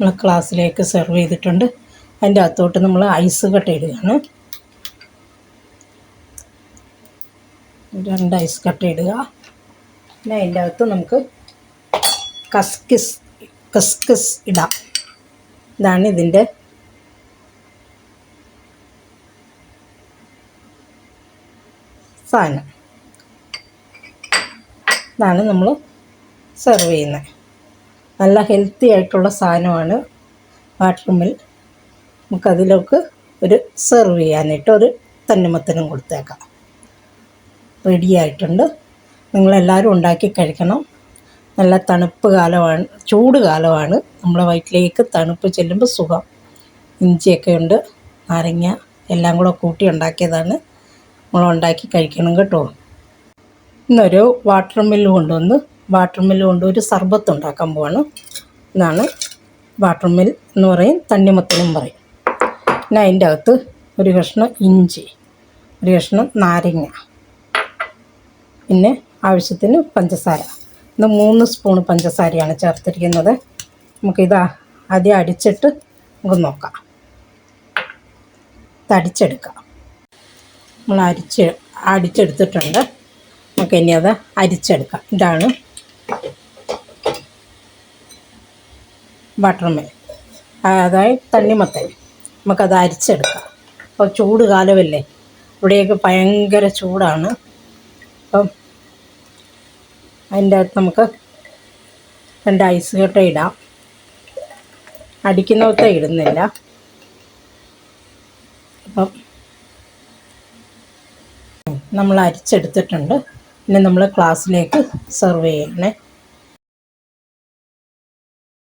നമ്മൾ ക്ലാസ്സിലേക്ക് സെർവ് ചെയ്തിട്ടുണ്ട്. അതിന്റെ അകത്തോട്ട് നമ്മൾ ഐസ് കട്ട് ഇടുകയാണ്. രണ്ട് ഐസ് കട്ട ഇടുക. പിന്നെ അതിന്റെ അകത്ത് നമുക്ക് കസ്കിസ് കസ്കിസ് ഇടാം. ഇതാണ് ഇതിന്റെ സാധനം. ഇതാണ് നമ്മൾ സെർവ് ചെയ്യുന്നത്. നല്ല ഹെൽത്തി ആയിട്ടുള്ള സാധനമാണ് വാട്ടർ മിൽ നമുക്കതിലേക്ക് ഒരു സെർവ് ചെയ്യാനായിട്ട് ഒരു തന്നുമത്തനും കൊടുത്തേക്കാം. റെഡിയായിട്ടുണ്ട് നിങ്ങളെല്ലാവരും ഉണ്ടാക്കി കഴിക്കണം. നല്ല തണുപ്പ് കാലമാണ് ചൂട് കാലമാണ്. നമ്മുടെ വയറ്റിലേക്ക് തണുപ്പ് ചെല്ലുമ്പോൾ സുഖം. ഇഞ്ചിയൊക്കെ ഉണ്ട് നാരങ്ങ എല്ലാം കൂടെ കൂട്ടി ഉണ്ടാക്കിയതാണ്. നമ്മൾ ഉണ്ടാക്കി കഴിക്കണം കേട്ടോ. ഇന്നൊരു വാട്ടർ മില്ല് കൊണ്ടുവന്ന് വാട്ടർ മില്ല് കൊണ്ട് ഒരു സർബത്ത് ഉണ്ടാക്കാൻ പോവാണ്. ഇതാണ് വാട്ടർമിൽ എന്ന് പറയും തണ്ണിമത്തനും പറയും. പിന്നെ അതിന്റെ അകത്ത് ഒരു കഷ്ണം ഇഞ്ചി ഒരു കഷ്ണം നാരങ്ങ പിന്നെ ആവശ്യത്തിന് പഞ്ചസാര. ഇന്ന് മൂന്ന് സ്പൂൺ പഞ്ചസാരയാണ് ചേർത്തിരിക്കുന്നത്. നമുക്കിത് ആദ്യം അടിച്ചിട്ട് നമുക്ക് നോക്കാം. തടിച്ചെടുക്കാം നമ്മൾ അരിച്ച് അടിച്ചെടുത്തിട്ടുണ്ട്. നമുക്ക് ഇനി അത് അരിച്ചെടുക്കാം. ഇതാണ് ബട്ടർമേൽ. അതായത് തണ്ണിമത്തൻ. നമുക്കത് അരിച്ചെടുക്കാം. അപ്പോൾ ചൂട് കാലമല്ലേ? ഇവിടെയൊക്കെ ഭയങ്കര ചൂടാണ്. അപ്പം അതിന്റെ അകത്ത് നമുക്ക് രണ്ട് ഐസ് കട്ട ഇടാം. അടിക്കുന്നവത്തെ ഇടുന്നില്ല. അപ്പം നമ്മൾ അരിച്ചെടുത്തിട്ടുണ്ട്. പിന്നെ നമ്മൾ ക്ലാസ്സിലേക്ക് സെർവ് ചെയ്യണേ.